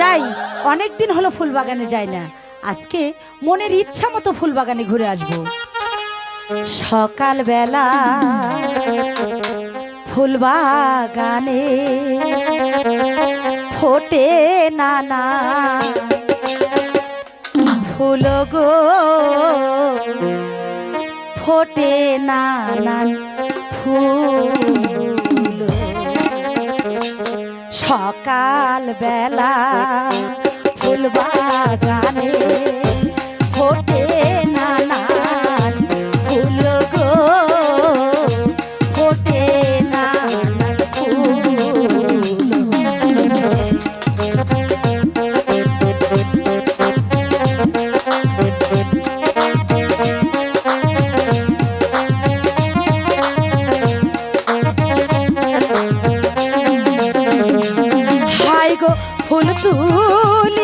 যাই অনেক দিন হলো ফুল বাগানে যাই না। আজকে মনের ইচ্ছা মতো ফুল বাগানে ঘুরে আসব। সকালবেলা ফুল বাগানে ফোটে নানা ফুল গো। ফোটে নানান ফুল সকাল বেলা ফুল বাগানে ফোটে গো ফুল তুলিয়া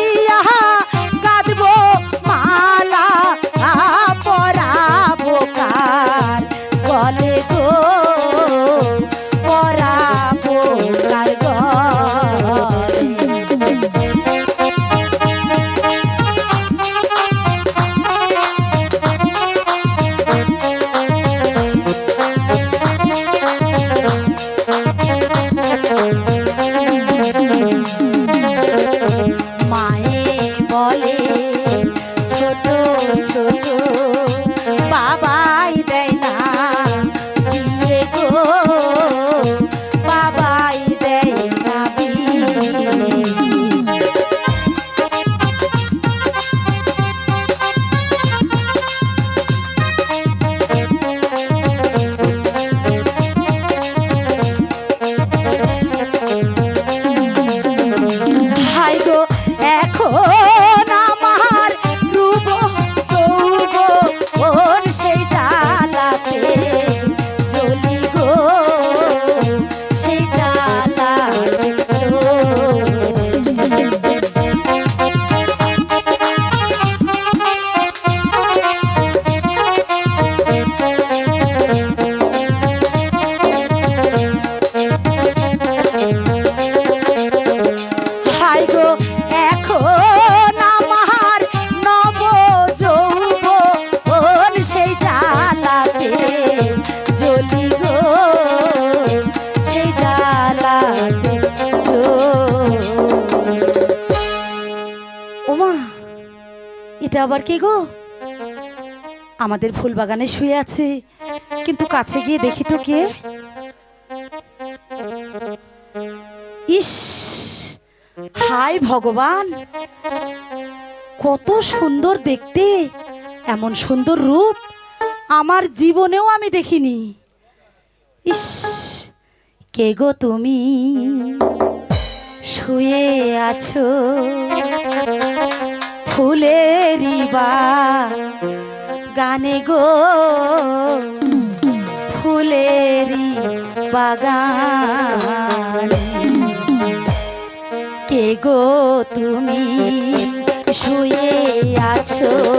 গো এটা আবার কে গো? আমাদের ফুল বাগানে শুয়ে আছে, কিন্তু কাছে গিয়ে দেখি তো কে? ইস হাই ভগবান! কত সুন্দর দেখতে, এমন সুন্দর রূপ আমার জীবনেও আমি দেখিনি। ইস, কে গো তুমি? শুয়ে আছো। ফুলেরই বা গানে গো। ফুলেরি বাগান। কে গো তুমি শুয়ে আছো?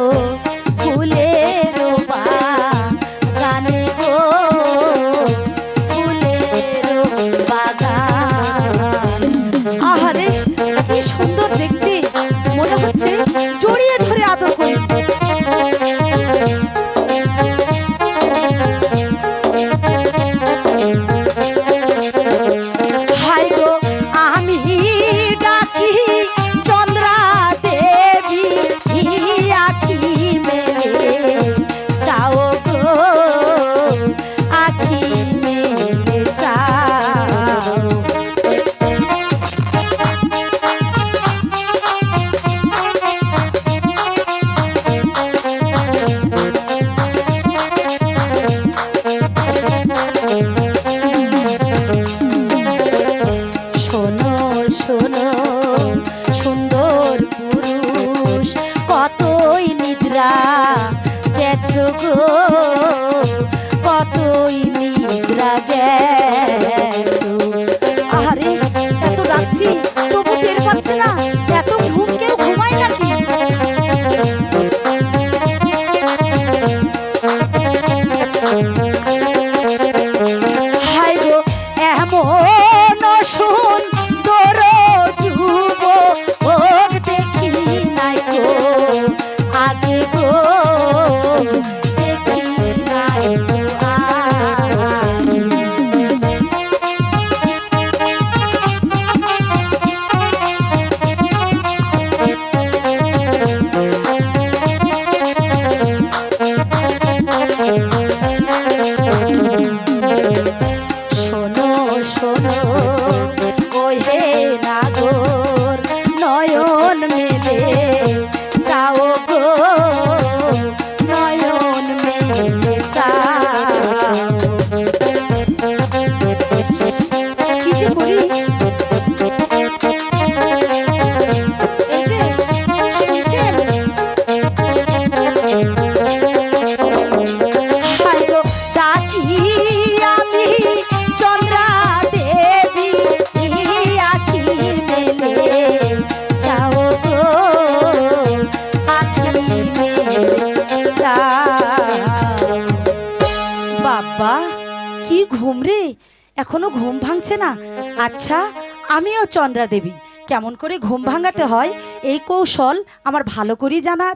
পাচ্ছে না? এত কি ঘুম রে? এখনও ঘুম ভাঙছে না। আচ্ছা আমিও চন্দ্রা দেবী কেমন করে ঘুম ভাঙাতে হয়, এই কৌশল আমার ভালো করেই জানা আছে।